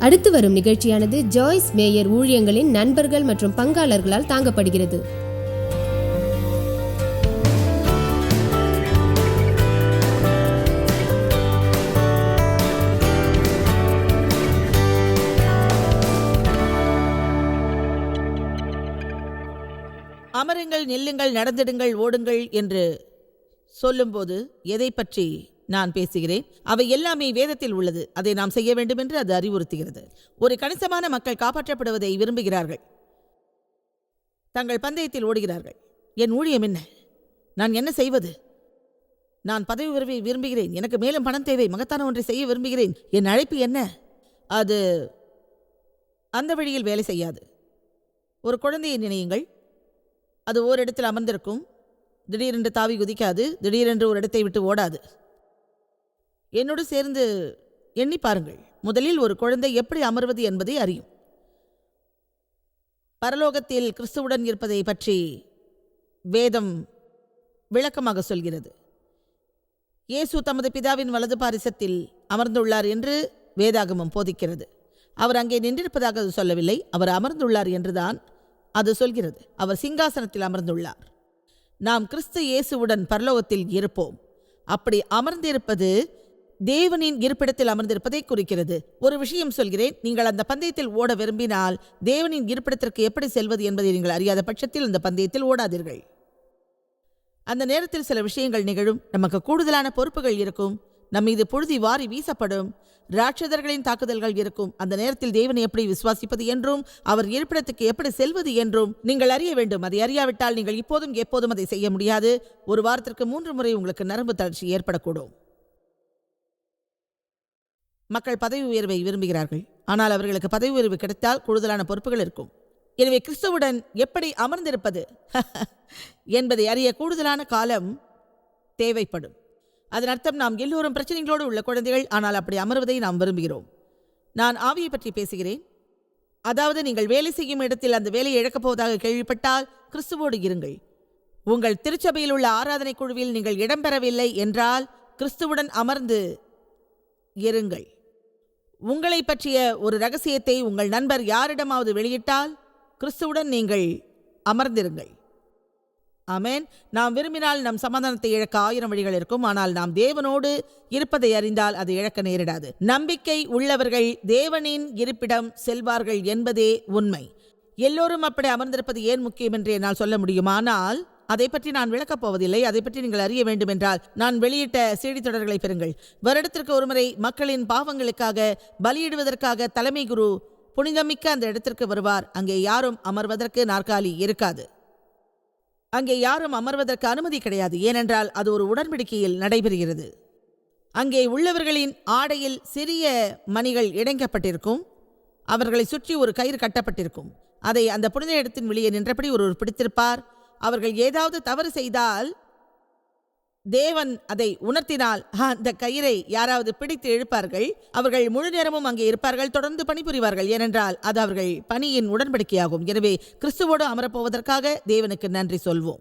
அடுத்து வரும் நிகழ்ச்சியானது ஜாய்ஸ் மேயர் ஊழியங்களின் நண்பர்கள் மற்றும் பங்காளர்களால் தாங்கப்படுகிறது. அமருங்கள் நில்லுங்கள் நடந்திடுங்கள் ஓடுங்கள் என்று சொல்லும்போது எதை பற்றி நான் பேசுகிறேன். அவை எல்லாமே வேதத்தில் உள்ளது. அதை நாம் செய்ய வேண்டும் என்று அது அறிவுறுத்துகிறது. ஒரு கணிசமான மக்கள் காப்பாற்றப்படுவதை விரும்புகிறார்கள். தங்கள் பந்தயத்தில் ஓடுகிறார்கள். என் ஊழியம் என்ன? நான் என்ன செய்வது? நான் பதவி உறவை விரும்புகிறேன். எனக்கு மேலும் பணம் தேவை. மகத்தான ஒன்றை செய்ய விரும்புகிறேன். என் அழைப்பு என்ன? அது அந்த வழியில் வேலை செய்யாது. ஒரு குழந்தையை நினையுங்கள். அது ஓரிடத்தில் அமர்ந்திருக்கும். திடீரென்று தாவி குதிக்காது. திடீரென்று ஒரு இடத்தை விட்டு ஓடாது. என்னோடு சேர்ந்து எண்ணி பாருங்கள். முதலில் ஒரு குழந்தை எப்படி அமர்வது என்பதை அறியும். பரலோகத்தில் கிறிஸ்துவுடன் இருப்பதை பற்றி வேதம் விளக்கமாக சொல்கிறது. இயேசு தமது பிதாவின் வலது பாரிசத்தில் அமர்ந்துள்ளார் என்று வேதாகமம் போதிக்கிறது. அவர் அங்கே நின்றிருப்பதாக அது சொல்லவில்லை. அவர் அமர்ந்துள்ளார் என்றுதான் அது சொல்கிறது. அவர் சிங்காசனத்தில் அமர்ந்துள்ளார். நாம் கிறிஸ்து இயேசுவுடன் பரலோகத்தில் இருப்போம். அப்படி அமர்ந்திருப்பது தேவனின் இருப்பிடத்தில் அமர்ந்திருப்பதை குறிக்கிறது. ஒரு விஷயம் சொல்கிறேன். நீங்கள் அந்த பந்தயத்தில் ஓட விரும்பினால் தேவனின் இருப்பிடத்திற்கு எப்படி செல்வது என்பதை நீங்கள் அறியாத பட்சத்தில் அந்த பந்தயத்தில் ஓடாதீர்கள். அந்த நேரத்தில் சில விஷயங்கள் நிகழும். நமக்கு கூடுதலான பொறுப்புகள் இருக்கும். நம் மீது புழுதி வாரி வீசப்படும். ராட்சதர்களின் தாக்குதல்கள் இருக்கும். அந்த நேரத்தில் தேவனை எப்படி விசுவாசிப்பது என்றும் அவர் இருப்பிடத்துக்கு எப்படி செல்வது என்றும் நீங்கள் அறிய வேண்டும். அதை அறியாவிட்டால் நீங்கள் இப்போதும் எப்போதும் அதை செய்ய முடியாது. ஒரு வாரத்திற்கு மூன்று முறை உங்களுக்கு நரம்பு தளர்ச்சி ஏற்படக்கூடும். மக்கள் பதவி உயர்வை விரும்புகிறார்கள். ஆனால் அவர்களுக்கு பதவி உயர்வு கிடைத்தால் கூடுதலான பொறுப்புகள் இருக்கும். எனவே கிறிஸ்துவுடன் எப்படி அமர்ந்திருப்பது? என்பதை அறிய கூடுதலான காலம் தேவைப்படும். அதன் அர்த்தம் நாம் எல்லோரும் பிரச்சனைகளோடு உள்ள குழந்தைகள் ஆனால் அப்படி அமர்வதை நாம் விரும்புகிறோம். நான் ஆவியை பற்றி பேசுகிறேன். அதாவது நீங்கள் வேலை செய்யும் இடத்தில் அந்த வேலையை இழக்கப் போவதாக கேள்விப்பட்டால் கிறிஸ்துவோடு இருங்கள். உங்கள் திருச்சபையில் உள்ள ஆராதனை குழுவில் நீங்கள் இடம்பெறவில்லை என்றால் கிறிஸ்துவுடன் அமர்ந்து இருங்கள். உங்களை பற்றிய ஒரு ரகசியத்தை உங்கள் நண்பர் யாரிடமாவது வெளியிட்டால் கிறிஸ்துவுடன் நீங்கள் அமர்ந்திருங்கள். ஆமேன். நாம் விரும்பினால் நம் சமாதானத்தை இழக்க ஆயிரம் வழிகள் இருக்கும். ஆனால் நாம் தேவனோடு இருப்பதை அறிந்தால் அதை இழக்க நேரிடாது. நம்பிக்கை உள்ளவர்கள் தேவனின் இருப்பிடம் செல்வார்கள் என்பதே உண்மை. எல்லோரும் அப்படி அமர்ந்திருப்பது ஏன் முக்கியம் என்று என்னால் சொல்ல முடியுமானால் அதை பற்றி நான் விளக்கப் போவதில்லை. அதை பற்றி நீங்கள் அறிய வேண்டும் என்றால் நான் வெளியிட்ட செய்தி தொடர்களை பெறுங்கள். வருடத்திற்கு ஒருமுறை மக்களின் பாவங்களுக்காக பலியிடுவதற்காக தலைமை குரு புனிதமிக்க அந்த இடத்திற்கு வருவார். அங்கே யாரும் அமர்வதற்கு நாற்காலி இருக்காது. அங்கே யாரும் அமர்வதற்கு அனுமதி கிடையாது. ஏனென்றால் அது ஒரு உடன்படிக்கையில் நடைபெறுகிறது. அங்கே உள்ளவர்களின் ஆடையில் சிறிய மணிகள் இணைக்கப்பட்டிருக்கும் அவர்களை சுற்றி ஒரு கயிறு கட்டப்பட்டிருக்கும். அதை அந்த புனித இடத்தின் வெளியே நின்றபடி ஒருவர் பிடித்திருப்பார். அவர்கள் ஏதாவது தவறு செய்தால் தேவன் அதை உணர்த்தினால் அந்த கயிறை யாராவது பிடித்து இழுப்பார்கள். அவர்கள் முழு நேரமும் அங்கே இருப்பார்கள். தொடர்ந்து பணிபுரிவார்கள். ஏனென்றால் அது அவர்கள் பணியின் உடன்படிக்கையாகும். எனவே கிறிஸ்துவோடு அமரப்போவதற்காக தேவனுக்கு நன்றி சொல்வோம்.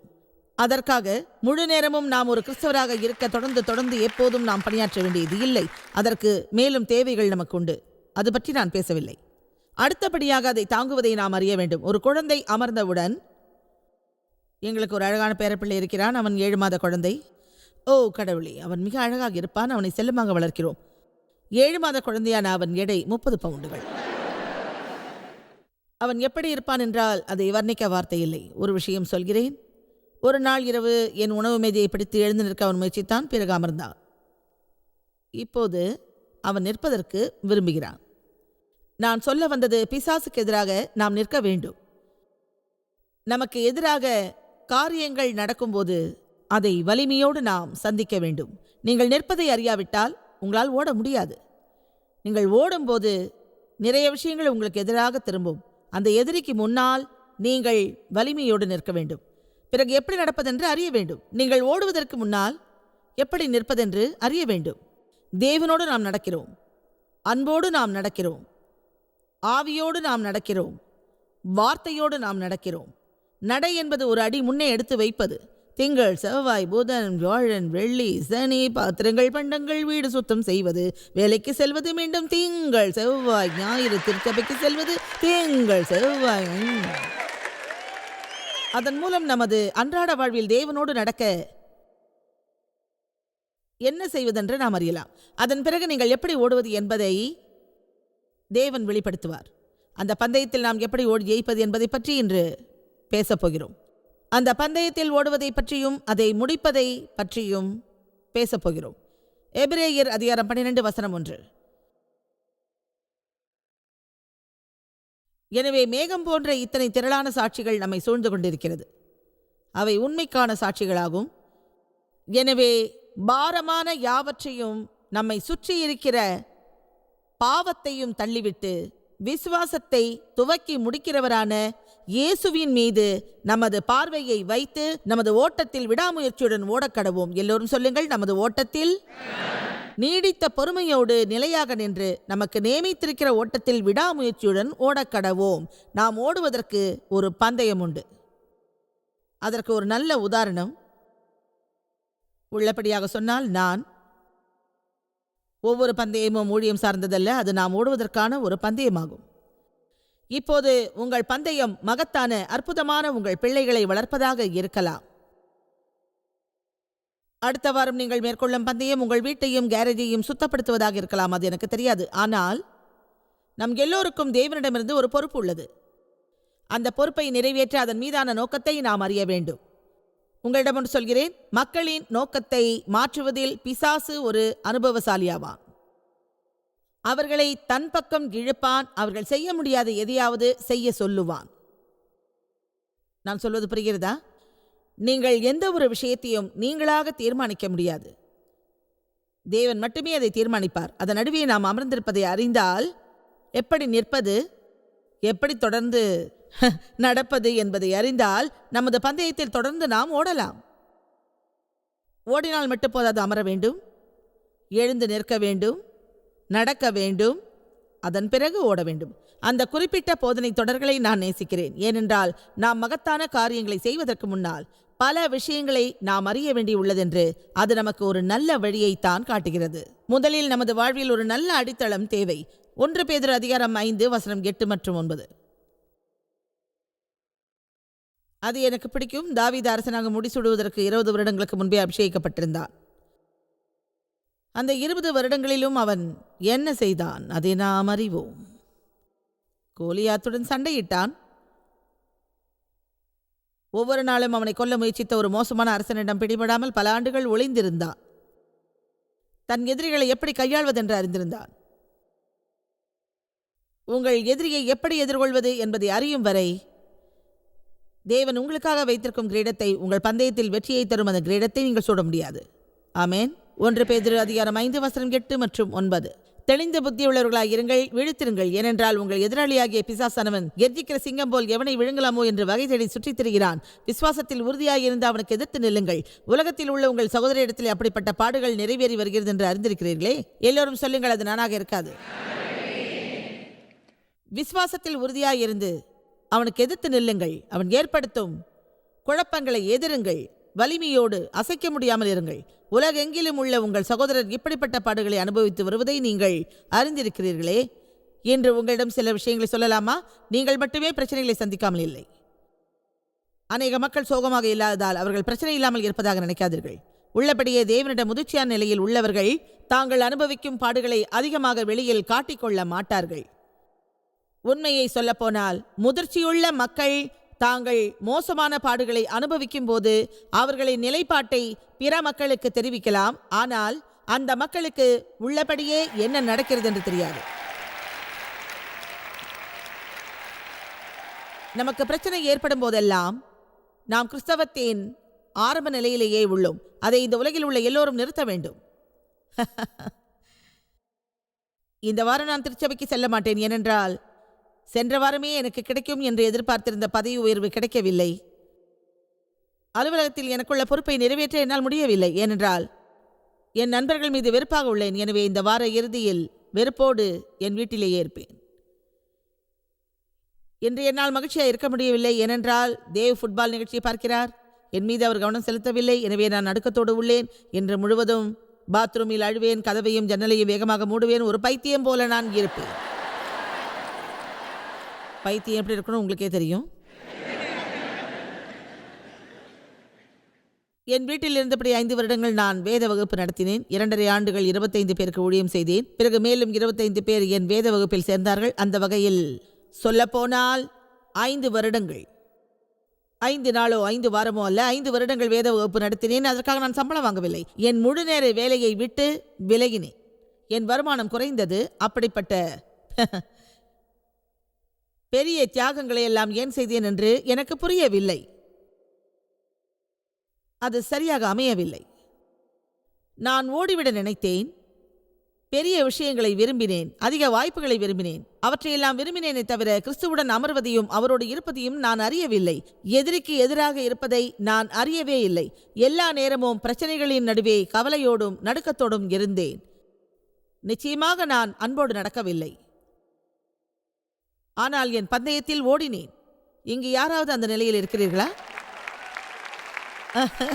அதற்காக முழு நேரமும் நாம் ஒரு கிறிஸ்தவராக இருக்க தொடர்ந்து தொடர்ந்து எப்போதும் நாம் பணியாற்ற வேண்டியது இல்லை. அதற்கு மேலும் தேவைகள் நமக்கு உண்டு. அது பற்றி நான் பேசவில்லை. அடுத்தபடியாக அதை தாங்குவதை நாம் அறிய வேண்டும். ஒரு குழந்தை அமர்ந்தவுடன் எங்களுக்கு ஒரு அழகான பேரப்பிள்ளை இருக்கிறான் அவன் ஏழு மாத குழந்தை. ஓ கடவுளே அவன் மிக அழகாக இருப்பான் அவனை செல்லமாக வளர்க்கிறோம். ஏழு மாத குழந்தையான அவன் எடை முப்பது பவுண்டுகள். அவன் எப்படி இருப்பான் என்றால் அதை வர்ணிக்க வார்த்தை இல்லை. ஒரு விஷயம் சொல்கிறேன். ஒரு நாள் இரவு என் உணவு மேதையை பிடித்து எழுந்து நிற்க அவன் முயற்சித்தான் பிறகு அமர்ந்தான். இப்போது அவன் நிற்பதற்கு விரும்புகிறான். நான் சொல்ல வந்தது பிசாசுக்கு எதிராக நாம் நிற்க வேண்டும். நமக்கு எதிராக காரியங்கள் நடக்கும்போது அதை வலிமையோடு நாம் சந்திக்க வேண்டும். நீங்கள் நிற்பதை அறியாவிட்டால் உங்களால் ஓட முடியாது. நீங்கள் ஓடும்போது நிறைய விஷயங்கள் உங்களுக்கு எதிராக திரும்பும். அந்த எதிரிக்கு முன்னால் நீங்கள் வலிமையோடு நிற்க வேண்டும். பிறகு எப்படி நடப்பதென்று அறிய வேண்டும். நீங்கள் ஓடுவதற்கு முன்னால் எப்படி நிற்பதென்று அறிய வேண்டும். தேவனோடு நாம் நடக்கிறோம். அன்போடு நாம் நடக்கிறோம். ஆவியோடு நாம் நடக்கிறோம். வார்த்தையோடு நாம் நடக்கிறோம். நடை என்பது ஒரு அடி முன்னே எடுத்து வைப்பது. திங்கள் செவ்வாய் புதன் வியாழன் வெள்ளி சனி பாத்திரங்கள் பண்டங்கள் வீடு சுத்தம் செய்வது. வேலைக்கு செல்வது மீண்டும் திங்கள் செவ்வாய் ஞாயிறு திருச்சபைக்கு செல்வது திங்கள் செவ்வாய். அதன் மூலம் நமது அன்றாட வாழ்வில் தேவனோடு நடக்க என்ன செய்வதென்று நாம் அறியலாம். அதன் பிறகு நீங்கள் எப்படி ஓடுவது என்பதை தேவன் வெளிப்படுத்துவார். அந்த பந்தயத்தில் நாம் எப்படி ஓடி ஜெயிப்பது என்பதை பற்றி இன்று பேசப் போகிறோம் அந்த பந்தயத்தில் ஓடுவதை பற்றியும் அதை முடிப்பதை பற்றியும் பேசப் போகிறோம் எபிரேயர் அதிகாரம் பன்னிரண்டு வசனம் ஒன்று. எனவே மேகம் போன்ற இத்தனை திரளான சாட்சிகள் நம்மை சூழ்ந்து கொண்டிருக்கிறது. அவை உண்மைக்கான சாட்சிகளாகும். எனவே பாரமான யாவற்றையும் நம்மை சுற்றி இருக்கிற பாவத்தையும் தள்ளிவிட்டு விசுவாசத்தை துவக்கி முடிக்கிறவரான இயேசுவின் மீது நமது பார்வையை வைத்து நமது ஓட்டத்தில் விடாமுயற்சியுடன் ஓடக்கடவோம். எல்லோரும் சொல்லுங்கள் நமது ஓட்டத்தில் நீடித்த பொறுமையோடு நிலையாக நின்று நமக்கு நியமித்திருக்கிற ஓட்டத்தில் விடாமுயற்சியுடன் ஓடக்கடவோம். நாம் ஓடுவதற்கு ஒரு பந்தயம் உண்டு. அதற்கு ஒரு நல்ல உதாரணம். உள்ளபடியாக சொன்னால் நான் ஒவ்வொரு பந்தயமும் ஊழியம் சார்ந்ததல்ல அது நாம் ஓடுவதற்கான ஒரு பந்தயமாகும். இப்போது உங்கள் பந்தயம் மகத்தான அற்புதமான உங்கள் பிள்ளைகளை வளர்ப்பதாக இருக்கலாம். அடுத்த வாரம் நீங்கள் மேற்கொள்ளும் பந்தயம் உங்கள் வீட்டையும் கேரேஜையும் சுத்தப்படுத்துவதாக இருக்கலாம் அது எனக்கு தெரியாது. ஆனால் நம் எல்லோருக்கும் தேவனிடமிருந்து ஒரு பொறுப்பு உள்ளது. அந்த பொறுப்பை நிறைவேற்ற அதன் மீதான நோக்கத்தை நாம் அறிய வேண்டும். உங்களிடம் ஒன்று சொல்கிறேன் மக்களின் நோக்கத்தை மாற்றுவதில் பிசாசு ஒரு அனுபவசாலியாவான். அவர்களை தன் பக்கம் இழுப்பான். அவர்கள் செய்ய முடியாத எதையாவது செய்ய சொல்லுவான். நான் சொல்வது புரிகிறதா? நீங்கள் எந்த ஒரு விஷயத்தையும் நீங்களாக தீர்மானிக்க முடியாது. தேவன் மட்டுமே அதை தீர்மானிப்பார். அதன் நடுவே நாம் அமர்ந்திருப்பதை அறிந்தால் எப்படி நிற்பது? எப்படி தொடர்ந்து நடப்பது என்பதை அறிந்தால் நமது பந்தயத்தில் தொடர்ந்து நாம் ஓடலாம். ஓடினால் மட்டும் போதாது அமர வேண்டும். எழுந்து நிற்க வேண்டும். நடக்க வேண்டும். அதன் பிறகு ஓட வேண்டும். அந்த குறிப்பிட்ட போதனை தொடர்களை நான் நேசிக்கிறேன். ஏனென்றால் நாம் மகத்தான காரியங்களை செய்வதற்கு முன்னால் பல விஷயங்களை நாம் அறிய வேண்டியுள்ளதென்று அது நமக்கு ஒரு நல்ல வழியைத்தான் காட்டுகிறது. முதலில் நமது வாழ்வில் ஒரு நல்ல அடித்தளம் தேவை. ஒன்று பேதர் அதிகாரம் ஐந்து வசனம் எட்டு மற்றும் ஒன்பது. அது எனக்கு பிடிக்கும். தாவித அரசனாக முடிசூடுவதற்கு இருபது வருடங்களுக்கு முன்பே அபிஷேகிக்கப்பட்டிருந்தான். அந்த இருபது வருடங்களிலும் அவன் என்ன செய்தான்? அதை நாம் அறிவோம். கோலியாத்துடன் சண்டையிட்டான். ஒவ்வொரு நாளும் அவனை கொல்ல முயற்சித்த ஒரு மோசமான அரசனிடம் பிடிபடாமல் பல ஆண்டுகள் ஒளிந்திருந்தான். தன் எதிரிகளை எப்படி கையாள்வதென்று அறிந்திருந்தான். உங்கள் எதிரியை எப்படி எதிர்கொள்வது என்பதை அறியும் வரை தேவன் உங்களுக்காக வைத்திருக்கும் கிரீடத்தை உங்கள் பந்தயத்தில் வெற்றியை தரும் அந்த கிரீடத்தை நீங்கள் சூட முடியாது. ஆமேன். ஒன்று பேதிரு அதிகாரம் ஐந்து வசனம் எட்டு மற்றும் ஒன்பது. தெளிந்த புத்தியுள்ளவர்களாக இருங்கள் விழித்திருங்கள். ஏனென்றால் உங்கள் எதிராளியாகிய பிசாசானவன் கெர்ஜிக்கிற சிங்கம் போல் எவனை விழுங்கலாமோ என்று வகை தேடி சுற்றித் திரிகிறான் விசுவாசத்தில் உறுதியாக இருந்து அவனுக்கு எதிர்த்து நில்லுங்கள். உலகத்தில் உள்ள உங்கள் சகோதரிடத்தில் அப்படிப்பட்ட பாடுகள் நிறைவேறி வருகிறது என்று அறிந்திருக்கிறீர்களே? எல்லோரும் சொல்லுங்கள் அது நானாக இருக்காது. விசுவாசத்தில் உறுதியாய் இருந்து அவனுக்கு எதிர்த்து நில்லுங்கள். அவன் ஏற்படுத்தும் குழப்பங்களை எதிருங்கள். வலிமையோடு அசைக்க முடியாமல் இருங்கள். உலகெங்கிலும் உள்ள உங்கள் சகோதரர் இப்படிப்பட்ட பாடுகளை அனுபவித்து வருவதை நீங்கள் அறிந்திருக்கிறீர்களே. என்று உங்களிடம் சில விஷயங்களை சொல்லலாமா? நீங்கள் மட்டுமே பிரச்சனைகளை சந்திக்காமல் இல்லை. அநேக மக்கள் சோகமாக இல்லாததால் அவர்கள் பிரச்சனை இல்லாமல் இருப்பதாக நினைக்காதீர்கள். உள்ளபடியே தேவனிடம் முதிர்ச்சியான நிலையில் உள்ளவர்கள் தாங்கள் அனுபவிக்கும் பாடுகளை அதிகமாக வெளியில் காட்டிக்கொள்ள மாட்டார்கள். உண்மையை சொல்லப்போனால் முதிர்ச்சியுள்ள மக்கள் தாங்கள் மோசமான பாடுகளை அனுபவிக்கும் போது அவர்களின் நிலைப்பாட்டை பிற மக்களுக்கு தெரிவிக்கலாம். ஆனால் அந்த மக்களுக்கு உள்ளபடியே என்ன நடக்கிறது என்று தெரியாது. நமக்கு பிரச்சனை ஏற்படும் போதெல்லாம் நாம் கிறிஸ்தவத்தின் ஆரம்ப நிலையிலேயே உள்ளோம். அதை இந்த உலகில் உள்ள எல்லோரும் நிறுத்த வேண்டும். இந்த வாரம் நான் திருச்சபைக்கு செல்ல மாட்டேன். ஏனென்றால் சென்ற வாரமே எனக்கு கிடைக்கும் என்று எதிர்பார்த்திருந்த பதவி உயர்வு கிடைக்கவில்லை. அலுவலகத்தில் எனக்குள்ள பொறுப்பை நிறைவேற்ற என்னால் முடியவில்லை ஏனென்றால் என் நண்பர்கள் மீது வெறுப்பாக உள்ளேன். எனவே இந்த வார இறுதியில் வெறுப்போடு என் வீட்டிலேயே இருப்பேன். இன்று என்னால் மகிழ்ச்சியாக இருக்க முடியவில்லை ஏனென்றால் தேவ் ஃபுட்பால் நிகழ்ச்சியை பார்க்கிறார். என் மீது அவர் கவனம் செலுத்தவில்லை. எனவே நான் நடுக்கத்தோடு உள்ளேன். என்று முழுவதும் பாத்ரூமில் அழுவேன் கதவையும் ஜன்னலையும் வேகமாக மூடுவேன். ஒரு பைத்தியம் போல நான் இருப்பேன். பைத்தியம் எப்படி இருக்கணும் உங்களுக்கே தெரியும். என் வீட்டில் இருந்தபடி ஐந்து வருடங்கள் நான் வேத வகுப்பு நடத்தினேன். இரண்டரை ஆண்டுகள் இருபத்தைந்து பேருக்கு ஊழியம் செய்தேன். பிறகு மேலும் இருபத்தைந்து பேர் என் வேத வகுப்பில் சேர்ந்தார்கள். அந்த வகையில் சொல்லப்போனால் ஐந்து வருடங்கள். ஐந்து நாளோ ஐந்து வாரமோ அல்ல ஐந்து வருடங்கள் வேத வகுப்பு நடத்தினேன். அதற்காக நான் சம்பளம் வாங்கவில்லை. என் முழு நேர வேலையை விட்டு விலகினேன். என் வருமானம் குறைந்தது. அப்படிப்பட்ட பெரிய தியாகங்களை எல்லாம் ஏன் செய்தேன் என்று எனக்கு புரியவில்லை. அது சரியாக அமையவில்லை. நான் ஓடிவிட நினைத்தேன். பெரிய விஷயங்களை விரும்பினேன். அதிக வாய்ப்புகளை விரும்பினேன். அவற்றையெல்லாம் விரும்பினேனே தவிர கிறிஸ்துவுடன் அமர்வதையும் அவரோடு இருப்பதையும் நான் அறியவில்லை. எதிரிக்கு எதிராக இருப்பதை நான் அறியவே இல்லை. எல்லா நேரமும் பிரச்சனைகளின் நடுவே கவலையோடும் நடுக்கத்தோடும் இருந்தேன். நிச்சயமாக நான் அன்போடு நடக்கவில்லை. ஆனால் என் பந்தயத்தில் ஓடினேன். இங்கு யாராவது அந்த நிலையில் இருக்கிறீர்களா?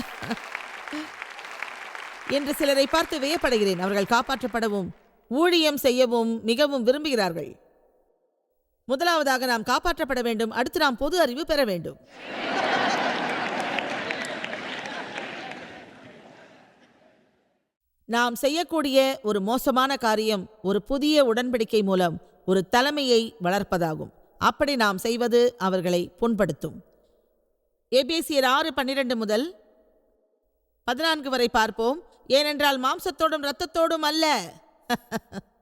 என்று சிலரை பார்த்து வியப்படைகிறேன். அவர்கள் காப்பாற்றப்படவும் ஊழியம் செய்யவும் மிகவும் விரும்புகிறார்கள். முதலாவதாக நாம் காப்பாற்றப்பட வேண்டும். அடுத்து நாம் பொது அறிவு பெற வேண்டும். நாம் செய்யக்கூடிய ஒரு மோசமான காரியம் ஒரு புதிய உடன்படிக்கை மூலம் ஒரு தலைமையை வளர்ப்பதாகும். அப்படி நாம் செய்வது அவர்களை புண்படுத்தும். எபேசியர் ஆறு பன்னிரண்டு முதல் பதினான்கு வரை பார்ப்போம். ஏனென்றால் மாம்சத்தோடும் இரத்தத்தோடும் அல்ல.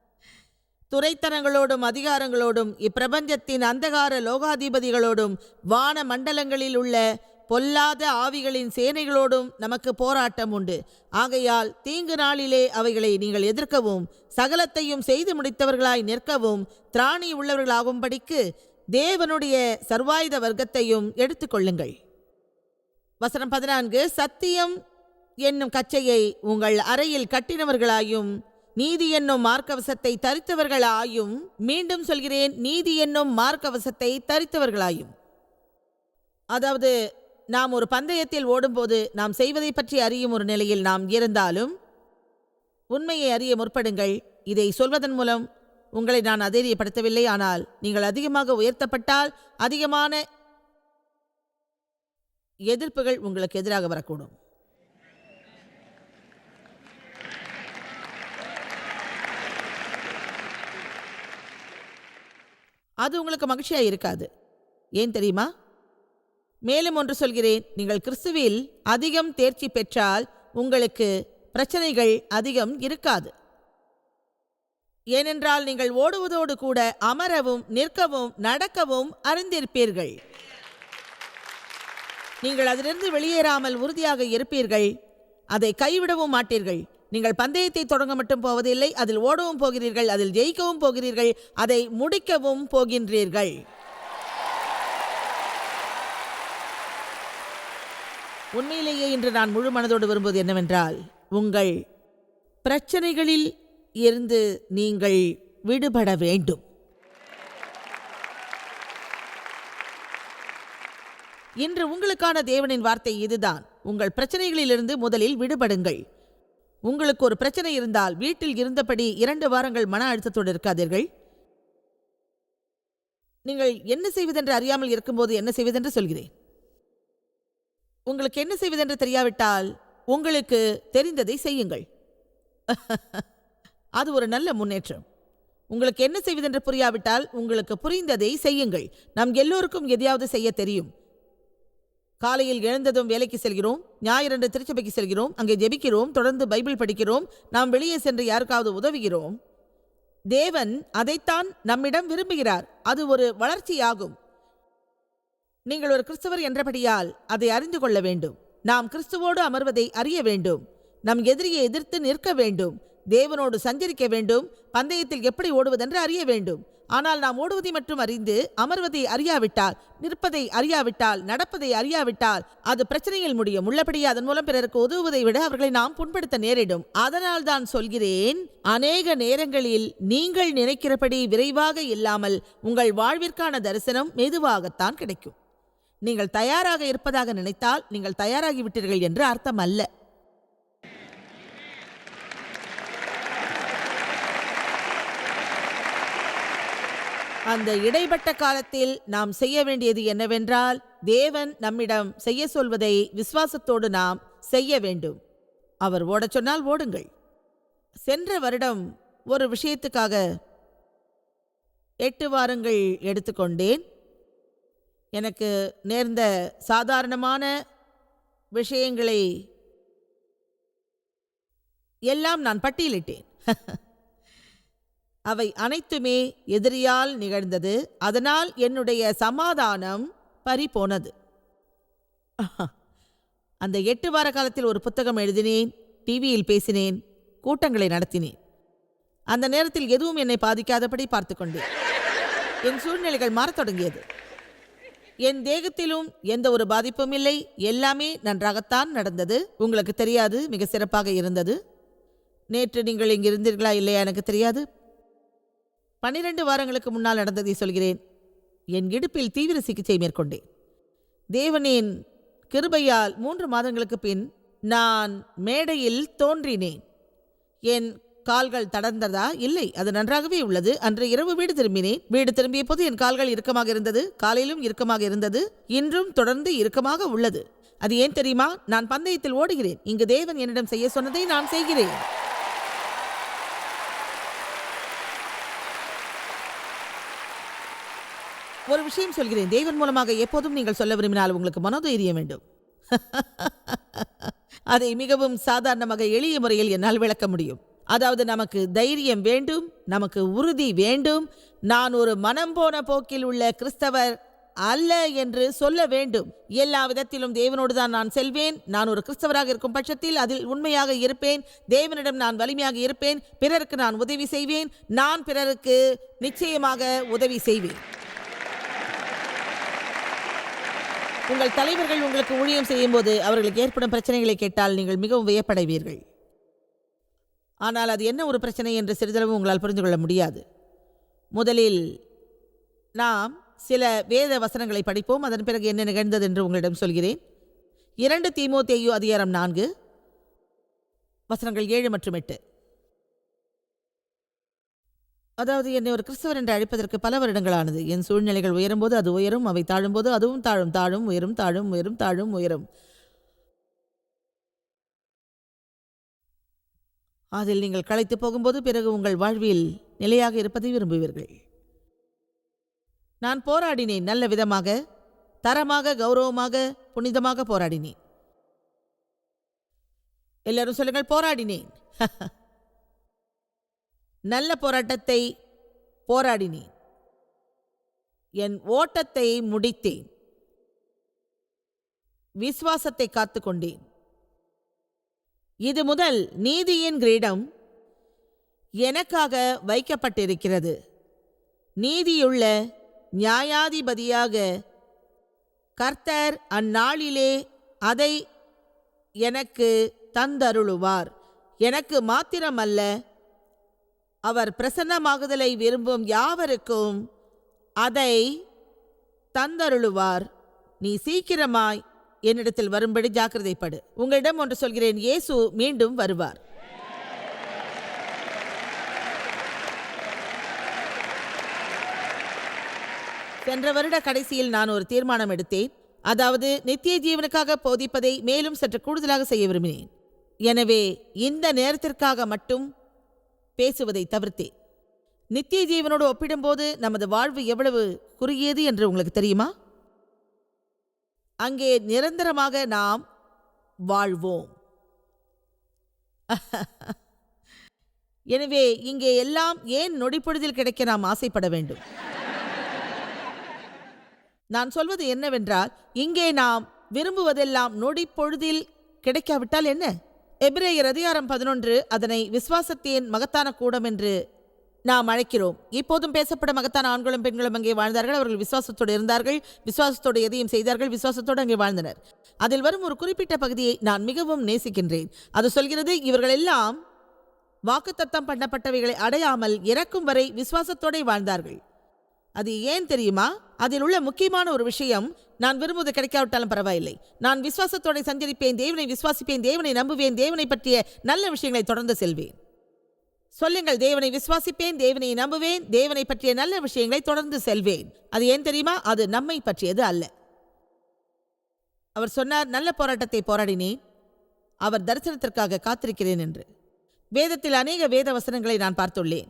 துறைத்தனங்களோடும் அதிகாரங்களோடும் இப்பிரபஞ்சத்தின் அந்தகார லோகாதிபதிகளோடும் வான மண்டலங்களில் உள்ள பொல்லாத ஆவிகளின் சேனைகளோடும் நமக்கு போராட்டம் உண்டு. ஆகையால் தீங்கு நாளிலே அவைகளை நீங்கள் எதிர்க்கவும் சகலத்தையும் செய்து முடித்தவர்களாய் நிற்கவும் திராணி உள்ளவர்களாகும்படிக்கு தேவனுடைய சர்வாயுத வர்க்கத்தையும் எடுத்துக்கொள்ளுங்கள் வசனம் பதினான்கு சத்தியம் என்னும் கச்சையை உங்கள் அறையில் கட்டினவர்களாயும் நீதி என்னும் மார்க்கவசத்தை தரித்தவர்களாயும் மீண்டும் சொல்கிறேன் நீதி என்னும் மார்க்கவசத்தை தரித்தவர்களாயும். அதாவது நாம் ஒரு பந்தயத்தில் ஓடும்போது நாம் செய்வதை பற்றி அறியும் ஒரு நிலையில் நாம் இருந்தாலும் உண்மையை அறிய முற்படுங்கள். இதை சொல்வதன் மூலம் உங்களை நான் அதைரியப்படுத்தவில்லை. ஆனால் நீங்கள் அதிகமாக உயர்த்தப்பட்டால் அதிகமான எதிர்ப்புகள் உங்களுக்கு எதிராக வரக்கூடும். அது உங்களுக்கு மகிழ்ச்சியாக இருக்காது. ஏன் தெரியுமா? மேலும் ஒன்று சொல்கிறேன். நீங்கள் கிறிஸ்துவில் அதிகம் தேர்ச்சி பெற்றால் உங்களுக்கு பிரச்சனைகள் அதிகம் இருக்காது. ஏனென்றால் நீங்கள் ஓடுவதோடு கூட அமரவும் நிற்கவும் நடக்கவும் அறிந்திருப்பீர்கள். நீங்கள் அதிலிருந்து வெளியேறாமல் உறுதியாக இருப்பீர்கள். அதை கைவிடவும் மாட்டீர்கள். நீங்கள் பந்தயத்தை தொடங்க மட்டும் போவதில்லை அதில் ஓடவும் போகிறீர்கள் அதில் ஜெயிக்கவும் போகிறீர்கள் அதை முடிக்கவும் போகின்றீர்கள். உண்மையிலேயே இன்று நான் முழு மனதோடு விரும்புவது என்னவென்றால் உங்கள் பிரச்சனைகளில் இருந்து நீங்கள் விடுபட வேண்டும். இன்று உங்களுக்கான தேவனின் வார்த்தை இதுதான். உங்கள் பிரச்சனைகளிலிருந்து முதலில் விடுபடுங்கள். உங்களுக்கு ஒரு பிரச்சனை இருந்தால் வீட்டில் இருந்தபடி இரண்டு வாரங்கள் மன அழுத்தத்தோடு இருக்காதீர்கள். நீங்கள் என்ன செய்வதென்று அறியாமல் இருக்கும்போது என்ன செய்வதென்று சொல்கிறேன். உங்களுக்கு என்ன செய்வதென்று தெரியாவிட்டால் உங்களுக்கு தெரிந்ததை செய்யுங்கள். அது ஒரு நல்ல முன்னேற்றம். உங்களுக்கு என்ன செய்வதென்று புரியாவிட்டால் உங்களுக்கு புரிந்ததை செய்யுங்கள். நம் எல்லோருக்கும் எதையாவது செய்ய தெரியும். காலையில் எழுந்ததும் வேலைக்கு செல்கிறோம். ஞாயிறன்று திருச்சபைக்கு செல்கிறோம். அங்கே ஜெபிக்கிறோம். தொடர்ந்து பைபிள் படிக்கிறோம். நாம் வெளியே சென்று யாருக்காவது உதவுகிறோம். தேவன் அதைத்தான் நம்மிடம் விரும்புகிறார். அது ஒரு வளர்ச்சியாகும். நீங்கள் ஒரு கிறிஸ்துவர் என்றபடியால் அதை அறிந்து கொள்ள வேண்டும். நாம் கிறிஸ்துவோடு அமர்வதை அறிய வேண்டும். நம் எதிரியை எதிர்த்து நிற்க வேண்டும். தேவனோடு சஞ்சரிக்க வேண்டும். பந்தயத்தில் எப்படி ஓடுவதென்று அறிய வேண்டும். ஆனால் நாம் ஓடுவதை மட்டும் அறிந்து அமர்வதை அறியாவிட்டால் நிற்பதை அறியாவிட்டால் நடப்பதை அறியாவிட்டால் அது பிரச்சனையில் முடியும். உள்ளபடியே அதன் மூலம் பிறருக்கு உதவுவதை விட அவர்களை நாம் புண்படுத்த நேரிடும். அதனால் தான் சொல்கிறேன் அநேக நேரங்களில் நீங்கள் நினைக்கிறபடி விரைவாக இல்லாமல் உங்கள் வாழ்விற்கான தரிசனம் மெதுவாகத்தான் கிடைக்கும். நீங்கள் தயாராக இருப்பதாக நினைத்தால் நீங்கள் தயாராகிவிட்டீர்கள் என்று அர்த்தம் அல்ல அந்த இடைப்பட்ட காலத்தில் நாம் செய்ய வேண்டியது என்னவென்றால் தேவன் நம்மிடம் செய்ய சொல்வதை விசுவாசத்தோடு நாம் செய்ய வேண்டும். அவர் ஓடச் சொன்னால் ஓடுங்கள். சென்ற வருடம் ஒரு விஷயத்துக்காக எட்டு வாரங்கள் எடுத்துக்கொண்டேன். எனக்கு நேர்ந்த சாதாரணமான விஷயங்களை எல்லாம் நான் பட்டியலிட்டேன். அவை அனைத்துமே எதிரியால் நிகழ்ந்தது. அதனால் என்னுடைய சமாதானம் பறிபோனது. அந்த எட்டு வார காலத்தில் ஒரு புத்தகம் எழுதினேன் டிவியில் பேசினேன் கூட்டங்களை நடத்தினேன். அந்த நேரத்தில் எதுவும் என்னை பாதிக்காதபடி பார்த்து கொண்டேன். என் சூழ்நிலைகள் மாறத் தொடங்கியது. என் தேகத்திலும் எந்த ஒரு பாதிப்பும் இல்லை. எல்லாமே நன்றாகத்தான் நடந்தது. உங்களுக்கு தெரியாது மிக சிறப்பாக இருந்தது. நேற்று நீங்கள் இங்கே இருந்தீர்களா இல்லையா எனக்கு தெரியாது. பன்னிரண்டு வாரங்களுக்கு முன்னால் நடந்ததை சொல்கிறேன். என் இடுப்பில் தீவிர சிகிச்சை மேற்கொண்டேன். தேவனின் கிருபையால் மூன்று மாதங்களுக்கு பின் நான் மேடையில் தோன்றினேன். என் கால்கள் தடர்ந்ததா? இல்லை அது நன்றாகவே உள்ளது. அன்று இரவு வீடு திரும்பினேன். வீடு திரும்பிய போது என் கால்கள் இறுக்கமாக இருந்தது. காலையிலும் இறுக்கமாக இருந்தது. இன்றும் தொடர்ந்து இறுக்கமாக உள்ளது. அது ஏன் தெரியுமா? நான் பந்தயத்தில் ஓடுகிறேன். இங்கு தேவன் என்னிடம் செய்ய சொன்னதை நான் செய்கிறேன். ஒரு விஷயம் சொல்கிறேன். தேவன் மூலமாக எப்போதும் நீங்கள் சொல்ல விரும்பினால் உங்களுக்கு மனோதைரியம் வேண்டும். அதை மிகவும் சாதாரணமாக எளிய முறையில் என்னால் விளக்க முடியும். அதாவது நமக்கு தைரியம் வேண்டும் நமக்கு உறுதி வேண்டும். நான் ஒரு மனம் போன போக்கில் உள்ள கிறிஸ்தவர் அல்ல என்று சொல்ல வேண்டும். எல்லா விதத்திலும் தேவனோடு தான் நான் செல்வேன். நான் ஒரு கிறிஸ்தவராக இருக்கும் பட்சத்தில் அதில் உண்மையாக இருப்பேன். தேவனிடம் நான் வலிமையாக இருப்பேன். பிறருக்கு நான் உதவி செய்வேன். நான் பிறருக்கு நிச்சயமாக உதவி செய்வேன். உங்கள் தலைவர்கள் உங்களுக்கு ஊழியம் செய்யும்போது அவர்களுக்கு ஏற்படும் பிரச்சனைகளை கேட்டால் நீங்கள் மிகவும் வியப்படைவீர்கள். ஆனால் அது என்ன ஒரு பிரச்சனை என்று சிறிதளவு உங்களால் புரிந்து கொள்ள முடியாது. முதலில் நாம் சில வேத வசனங்களை படிப்போம். அதன் பிறகு என்ன நிகழ்ந்தது என்று உங்களிடம் சொல்கிறேன். இரண்டு தீமோ தேயு அதிகாரம் நான்கு வசனங்கள் ஏழு மற்றும் எட்டு. அதாவது என்னை ஒரு கிறிஸ்தவர் என்று அழைப்பதற்கு பல வருடங்களானது. என் சூழ்நிலைகள் உயரும்போது அது உயரும் அவை தாழும்போது அதுவும் தாழும். தாழும் உயரும் தாழும் உயரும் தாழும் உயரும். அதில் நீங்கள் களைத்து போகும்போது பிறகு உங்கள் வாழ்வில் நிலையாக இருப்பதை விரும்புவீர்கள். நான் போராடினேன் நல்ல விதமாக தரமாக கௌரவமாக புனிதமாக போராடினேன். எல்லாரும் சொல்லுங்கள் போராடினேன். நல்ல போராட்டத்தை போராடினேன். என் ஓட்டத்தை முடித்தேன். விசுவாசத்தை காத்துக்கொண்டேன் இது முதல் நீதியின் கிரீடம் எனக்காக வைக்கப்பட்டிருக்கிறது. நீதியுள்ள நியாயாதிபதியாக கர்த்தர் அந்நாளிலே அதை எனக்கு தந்தருளுவார். எனக்கு மாத்திரமல்ல அவர் பிரசன்னமாகுதலை விரும்பும் யாவருக்கும் அதை தந்தருளுவார். நீ சீக்கிரமாய் என்னிடத்தில் வரும்படி ஜாக்கிரதைப்படு. உங்களிடம் ஒன்று சொல்கிறேன் இயேசு மீண்டும் வருவார். சென்ற வருட கடைசியில் நான் ஒரு தீர்மானம் எடுத்தேன். அதாவது நித்திய ஜீவனுக்காக போதிப்பதை மேலும் சற்று கூடுதலாக செய்ய விரும்பினேன். எனவே இந்த நேரத்திற்காக மட்டும் பேசுவதை தவிர்த்தேன். நித்திய ஜீவனோடு ஒப்பிடும்போது நமது வாழ்வு எவ்வளவு குறுகியது என்று உங்களுக்கு தெரியுமா? அங்கே நிரந்தரமாக நாம் வாழ்வோம். எனவே இங்கே எல்லாம் ஏன் நொடிப்பொழுதில் கிடைக்க நாம் ஆசைப்பட வேண்டும்? நான் சொல்வது என்னவென்றால் இங்கே நாம் விரும்புவதெல்லாம் நொடிப்பொழுதில் கிடைக்காவிட்டால் என்ன? எபிரேயர் அதிகாரம் பதினொன்று அதனை விசுவாசத்தின் மகத்தான கூடம் என்று நாம் அழைக்கிறோம். இப்போதும் பேசப்படும் மகத்தான ஆண்களும் பெண்களும் அங்கே வாழ்ந்தார்கள். அவர்கள் விசுவாசத்தோடு இருந்தார்கள். விசுவாசத்தோடு எதையும் செய்தார்கள். விசுவாசத்தோடு அங்கே வாழ்ந்தனர். அதில் வரும் ஒரு குறிப்பிட்ட பகுதியை நான் மிகவும் நேசிக்கின்றேன். அது சொல்கிறது இவர்கள் எல்லாம் வாக்குத்தத்தம் பண்ணப்பட்டவைகளை அடையாமல் இறக்கும் வரை விசுவாசத்தோடே வாழ்ந்தார்கள். அது ஏன் தெரியுமா? அதில் உள்ள முக்கியமான ஒரு விஷயம் நான் விரும்புவது கிடைக்காவிட்டாலும் பரவாயில்லை. நான் விசுவாசத்தோட சஞ்சரிப்பேன் தேவனை விசுவாசிப்பேன் தேவனை நம்புவேன் தேவனை பற்றிய நல்ல விஷயங்களை தொடர்ந்து செல்வேன். சொல்லுங்கள் தேவனை விசுவாசிப்பேன் தேவனை நம்புவேன் தேவனை பற்றிய நல்ல விஷயங்களை தொடர்ந்து செல்வேன். அது ஏன் தெரியுமா? அது நம்மை பற்றியது அல்ல. அவர் சொன்னார் நல்ல போராட்டத்தை போராடினேன் அவர் தரிசனத்திற்காக காத்திருக்கிறேன் என்று. வேதத்தில் அநேக வேத வசனங்களை நான் பார்த்துள்ளேன்.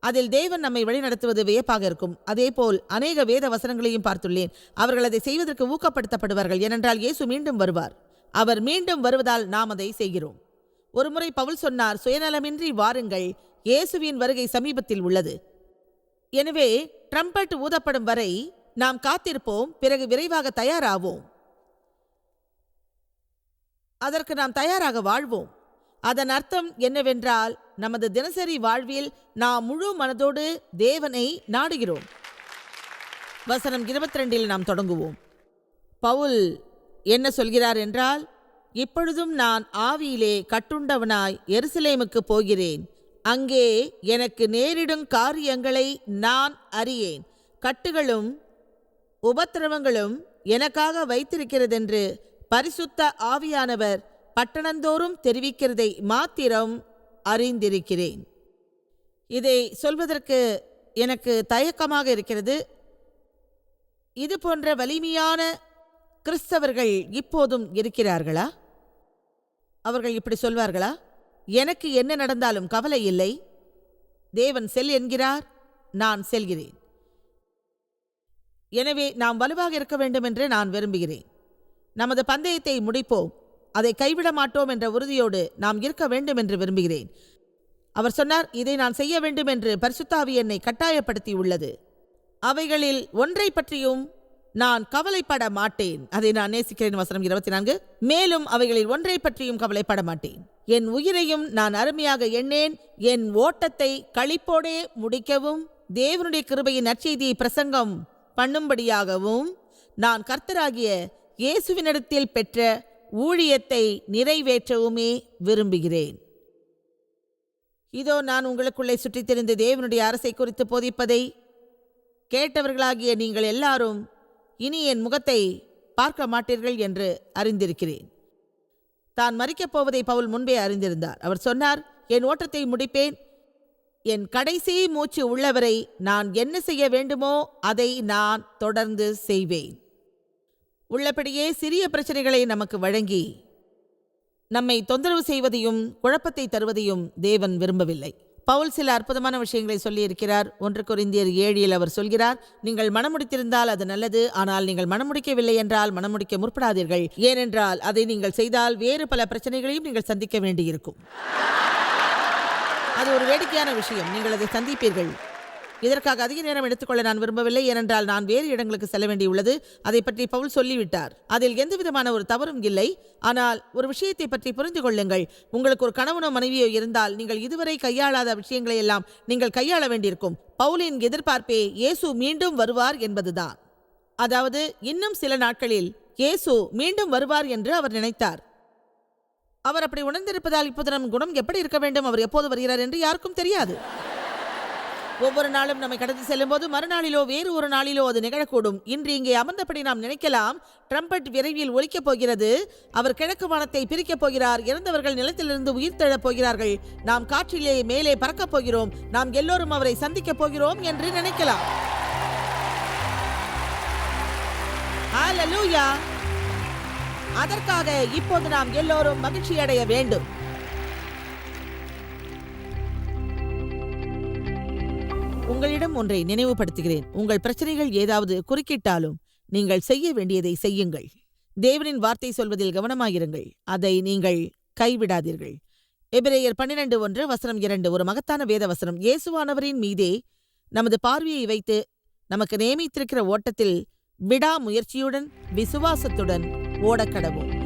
அதில் தேவன் நம்மை வழிநடத்துவது வியப்பாக இருக்கும். அதேபோல் அநேக வேத வசனங்களையும் பார்த்துள்ளேன். அவர்கள் அதை செய்வதற்கு ஊக்கப்படுத்தப்படுவார்கள். ஏனென்றால் இயேசு மீண்டும் வருவார். அவர் மீண்டும் வருவதால் நாம் அதை செய்கிறோம். ஒருமுறை பவுல் சொன்னார் சுயநலமின்றி வாருங்கள். இயேசுவின் வருகை சமீபத்தில் உள்ளது. எனவே ட்ரம்பட் ஊதப்படும் வரை நாம் காத்திருப்போம் பிறகு விரைவாக தயாராவோம். அதற்கு நாம் தயாராக வாழ்வோம். அதன் அர்த்தம் என்னவென்றால் நமது தினசரி வாழ்வில் நாம் முழு மனதோடு தேவனை நாடுகிறோம். வசனம் இருபத்தி ரெண்டில் நாம் தொடங்குவோம். பவுல் என்ன சொல்கிறார் என்றால் இப்பொழுதும் நான் ஆவியிலே கட்டுண்டவனாய் எருசலேமுக்கு போகிறேன். அங்கே எனக்கு நேரிடும் காரியங்களை நான் அறியேன். கட்டுகளும் உபத்திரவங்களும் எனக்காக வைத்திருக்கிறதென்று பரிசுத்த ஆவியானவர் பட்டணந்தோறும் தெரிவிக்கிறதை மாத்திரம் அறிந்திருக்கிறேன். இதை சொல்வதற்கு எனக்கு தயக்கமாக இருக்கிறது. இது போன்ற வலிமையான கிறிஸ்தவர்கள் இப்போதும் இருக்கிறார்களா? அவர்கள் இப்படி சொல்வார்களா? எனக்கு என்ன நடந்தாலும் கவலை இல்லை. தேவன் செல் என்கிறார் நான் செல்கிறேன். எனவே நாம் வலுவாக இருக்க வேண்டும் என்று நான் விரும்புகிறேன். நமது பந்தயத்தை முடிப்போம். அதை கைவிட மாட்டோம் என்ற உறுதியோடு நாம் இருக்க வேண்டும் என்று விரும்புகிறேன். அவர் சொன்னார் இதை நான் செய்ய வேண்டும் என்று பரிசுத்தாவி என்னை கட்டாயப்படுத்தி உள்ளது அவைகளில் ஒன்றை பற்றியும் நான் கவலைப்பட மாட்டேன். அதை நான் நேசிக்கிறேன் வசனம் இருபத்தி நான்கு மேலும் அவைகளில் ஒன்றை பற்றியும் கவலைப்பட மாட்டேன். என் உயிரையும் நான் அருமையாக எண்ணேன். என் ஓட்டத்தை களிப்போடே முடிக்கவும் தேவனுடைய கிருபையின் நற்செய்தியை பிரசங்கம் பண்ணும்படியாகவும் நான் கர்த்தராகிய இயேசுவினிடத்தில் பெற்ற ஊழியத்தை நிறைவேற்றவுமே விரும்புகிறேன். இதோ நான் உங்களுக்குள்ளே சுற்றித்திருந்து தேவனுடைய அரசை குறித்து போதிப்பதை கேட்டவர்களாகிய நீங்கள் எல்லாரும் இனி என் முகத்தை பார்க்க மாட்டீர்கள் என்று அறிந்திருக்கிறேன். தான் மறிக்கப் போவதை பவுல் முன்பே அறிந்திருந்தார். அவர் சொன்னார் என் ஓட்டத்தை முடிப்பேன். என் கடைசி மூச்சு உள்ளவரை நான் என்ன செய்ய வேண்டுமோ அதை நான் தொடர்ந்து செய்வேன். உள்ளபடியே சிறிய பிரச்சனைகளை நமக்கு வழங்கி நம்மை தொந்தரவு செய்வதையும் குழப்பத்தை தருவதையும் தேவன் விரும்பவில்லை. பவுல் சில அற்புதமான விஷயங்களை சொல்லியிருக்கிறார். ஒன்று குறிந்தியர் ஏழியில் அவர் சொல்கிறார் நீங்கள் மனமுடித்திருந்தால் அது நல்லது ஆனால் நீங்கள் மனமுடிக்கவில்லை என்றால் மனமுடிக்க முற்படாதீர்கள். ஏனென்றால் அதை நீங்கள் செய்தால் வேறு பல பிரச்சனைகளையும் நீங்கள் சந்திக்க வேண்டியிருக்கும். அது ஒரு வேடிக்கையான விஷயம். நீங்கள் அதை சந்திப்பீர்கள். இதற்காக அதிக நேரம் எடுத்துக்கொள்ள நான் விரும்பவில்லை ஏனென்றால் நான் வேறு இடங்களுக்கு செல்ல வேண்டியுள்ளது. அதை பற்றி பவுல் சொல்லிவிட்டார். அதில் எந்த விதமான ஒரு தவறும் இல்லை. ஆனால் ஒரு விஷயத்தை பற்றி புரிந்து கொள்ளுங்கள். உங்களுக்கு ஒரு கணவனோ மனைவியோ இருந்தால் நீங்கள் இதுவரை கையாளாத விஷயங்களை எல்லாம் நீங்கள் கையாள வேண்டியிருக்கும். பவுலின் எதிர்பார்ப்பே இயேசு மீண்டும் வருவார் என்பதுதான். அதாவது இன்னும் சில நாட்களில் இயேசு மீண்டும் வருவார் என்று அவர் நினைத்தார். அவர் அப்படி உணர்ந்திருப்பதால் இப்போது நம் குணம் எப்படி இருக்க வேண்டும்? அவர் எப்போது வருகிறார் என்று யாருக்கும் தெரியாது. ஒவ்வொரு நாளும் நம்மை கடந்து செல்லும் போது மறுநாளிலோ வேறு ஒரு நாளிலோ அது நிகழக்கூடும். இன்று இங்கே அமர்ந்தபடி நாம் நினைக்கலாம் ட்ரம்பட் விரைவில் ஒலிக்கப் போகிறது அவர் கிழக்கு வானத்தை பிரிக்கப் போகிறார் இறந்தவர்கள் நிலத்திலிருந்து உயிர் தழப் போகிறார்கள் நாம் காற்றிலே மேலே பறக்கப் போகிறோம் நாம் எல்லோரும் அவரை சந்திக்கப் போகிறோம் என்று நினைக்கலாம். அதற்காக இப்போது நாம் எல்லோரும் மகிழ்ச்சி அடைய வேண்டும். உங்களிடம் ஒன்றை நினைவுபடுத்துகிறேன். உங்கள் பிரச்சனைகள் ஏதாவது குறுக்கிட்டாலும் நீங்கள் செய்ய வேண்டியதை செய்யுங்கள். தேவனின் வார்த்தை சொல்வதில் கவனமாயிருங்கள். அதை நீங்கள் கைவிடாதீர்கள். எபிரேயர் பன்னிரண்டு ஒன்று வசனம் இரண்டு. ஒரு மகத்தான வேத வசனம் இயேசுவானவரின் மீதே நமது பார்வையை வைத்து நமக்கு நியமித்திருக்கிற ஓட்டத்தில் விடாமுயற்சியுடன் விசுவாசத்துடன் ஓடக்கடவோம்.